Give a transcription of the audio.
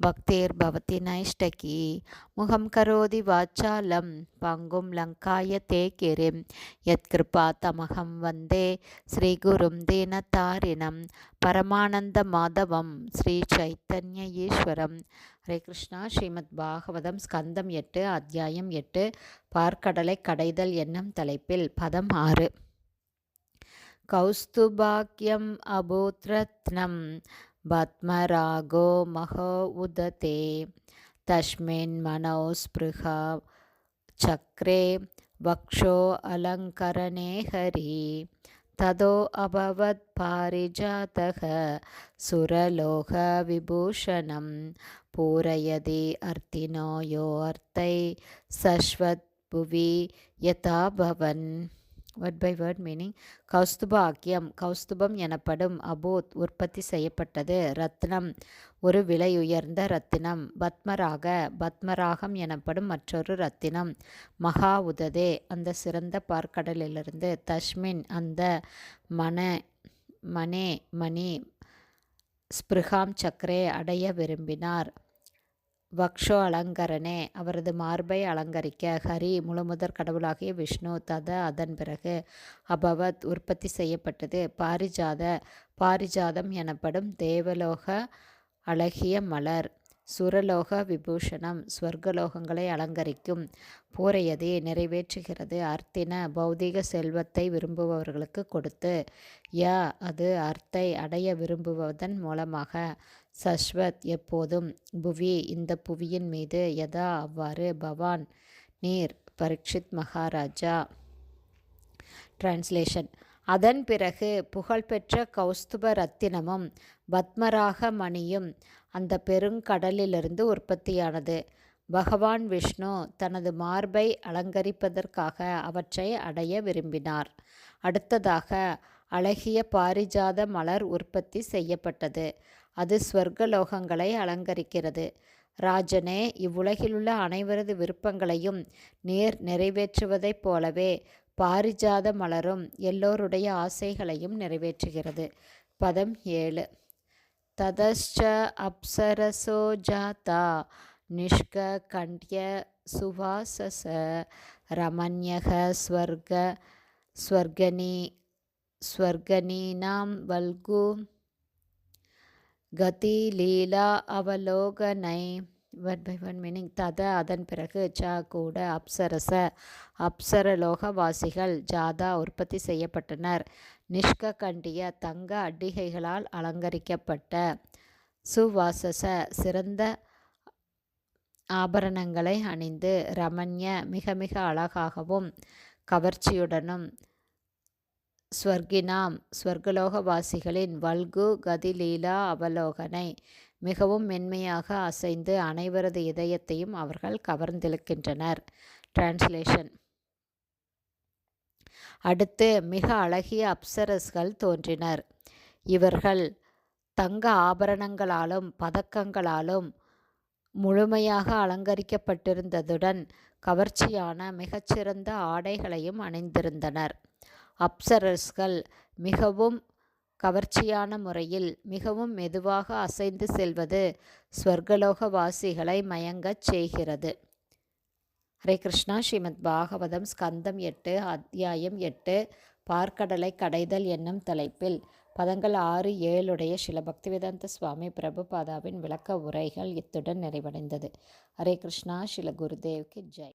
பக்தேர்பவதி நைஷ்டகி முகம் கரோதி வாச்சாலம் பங்கும் லங்காய தே கிரிம் யத்கிருபா தமகம் வந்தே ஸ்ரீகுரும் தீனதாரிணம் பரமானந்த மாதவம் ஸ்ரீ சைத்தன்ய ஈஸ்வரம் ஹரே கிருஷ்ணா ஸ்ரீமத் பாகவதம் ஸ்கந்தம் எட்டு அத்தியாயம் எட்டு பார்க்கடலை கடைதல் என்னும் தலைப்பில் பதம் ஆறு. கௌஸ்துபாக்கியம் அபூத்ரத்னம். பத்மராகோ மகோ உததே. தஸ்மின் மனோஸ்பிருகா சக்ரே வக்ஷோ அலங்கரணே ஹரி. ததோ அபவத் பாரிஜாதக சுரலோக விபூஷணம். பூரயதி அர்த்தினோ யோ அர்த்தை சஸ்வத் புவி யதா பவன் வேர்ட் பை வேர்ட் மீனிங் கௌஸ்துபாக்கியம் கௌஸ்துபம் எனப்படும் அபோத் உற்பத்தி செய்யப்பட்டது. ரத்னம் ஒரு விலை உயர்ந்த ரத்தினம். பத்மராக பத்மராகம் எனப்படும் மற்றொரு ரத்தினம். மகா உததே அந்த சிறந்த பார்க்கடலிலிருந்து தஷ்மின் அந்த மன மனே மணி ஸ்பிருகாம் சக்கரே அடைய விரும்பினார். வக்ஷோ அலங்கரனே அவரது மார்பை அலங்கரிக்க ஹரி முழுமுதற் கடவுளாகிய விஷ்ணு தத அதன் பிறகு அபவத் உற்பத்தி செய்யப்பட்டது. பாரிஜாத பாரிஜாதம் எனப்படும் தேவலோக அழகிய மலர். சுரலோக விபூஷணம் ஸ்வர்கலோகங்களை அலங்கரிக்கும். பூரையதை நிறைவேற்றுகிறது. அர்த்தின பௌதிக செல்வத்தை விரும்புபவர்களுக்கு கொடுத்து ய அது அர்த்தை அடைய விரும்புவதன் மூலமாக சஸ்வத் எப்போதும் புவி இந்த புவியின் மீது யதா அவ்வாறு பவான் நீர் பரீட்சித் மகாராஜா. டிரான்ஸ்லேஷன் அதன் பிறகு புகழ்பெற்ற கௌஸ்துப ரத்தினமும் பத்மராக மணியும் அந்த பெருங்கடலிலிருந்து உற்பத்தியானது. பகவான் விஷ்ணு தனது மார்பை அலங்கரிப்பதற்காக அவற்றை அடைய விரும்பினார். அடுத்ததாக அழகிய பாரிஜாத மலர் உற்பத்தி செய்யப்பட்டது. அது ஸ்வர்கலோகங்களை அலங்கரிக்கிறது. ராஜனே இவ்வுலகிலுள்ள அனைவரது விருப்பங்களையும் நேர் நிறைவேற்றுவதைப் போலவே பாரிஜாத மலரும் எல்லோருடைய ஆசைகளையும் நிறைவேற்றுகிறது. பதம் ஏழு. ததஷ்ச அப்சரசோ ஜாதா நிஷ்க கண்டிய சுவாசச ரமண்யக ஸ்வர்க ஸ்வர்கனி ஸ்வர்கனீனாம் வல்கு கதி லீலா அவலோகனை ஒன் பை ஒன் மீனிங் தத அதன் பிறகு ச கூட அப்சரச அப்சரலோகவாசிகள் ஜாதா உற்பத்தி செய்யப்பட்டனர். நிஷ்க கண்டிய தங்க அட்டிகைகளால் அலங்கரிக்கப்பட்ட சுவாசச சிறந்த ஆபரணங்களை அணிந்து ரமண்ய மிக மிக அழகாகவும் கவர்ச்சியுடனும் ஸ்வர்கினாம் ஸ்வர்கலோகவாசிகளின் வல்கு கதிலீலா அவலோகனை மிகவும் மென்மையாக அசைந்து அனைவரது இதயத்தையும் அவர்கள் கவர்ந்திழுக்கின்றனர். டிரான்ஸ்லேஷன் அடுத்து மிக அழகிய அப்சரஸ்கள் தோன்றினர். இவர்கள் தங்க ஆபரணங்களாலும் பதக்கங்களாலும் முழுமையாக அலங்கரிக்கப்பட்டிருந்ததுடன் கவர்ச்சியான மிகச்சிறந்த ஆடைகளையும் அணிந்திருந்தனர். அப்சரஸ்கள் மிகவும் கவர்ச்சியான முறையில் மிகவும் மெதுவாக அசைந்து செல்வது ஸ்வர்கலோக வாசிகளை மயங்கச் செய்கிறது. ஹரே கிருஷ்ணா. ஸ்ரீமத் பாகவதம் ஸ்கந்தம் எட்டு அத்தியாயம் எட்டு பார்க்கடலை கடைதல் என்னும் தலைப்பில் பதங்கள் ஆறு ஏழுடைய சில பக்திவேதாந்த சுவாமி பிரபுபாதாவின் விளக்க உரைகள் இத்துடன் நிறைவடைந்தது. ஹரே கிருஷ்ணா. ஸ்ரீல குருதேவ்க்கு ஜெய்.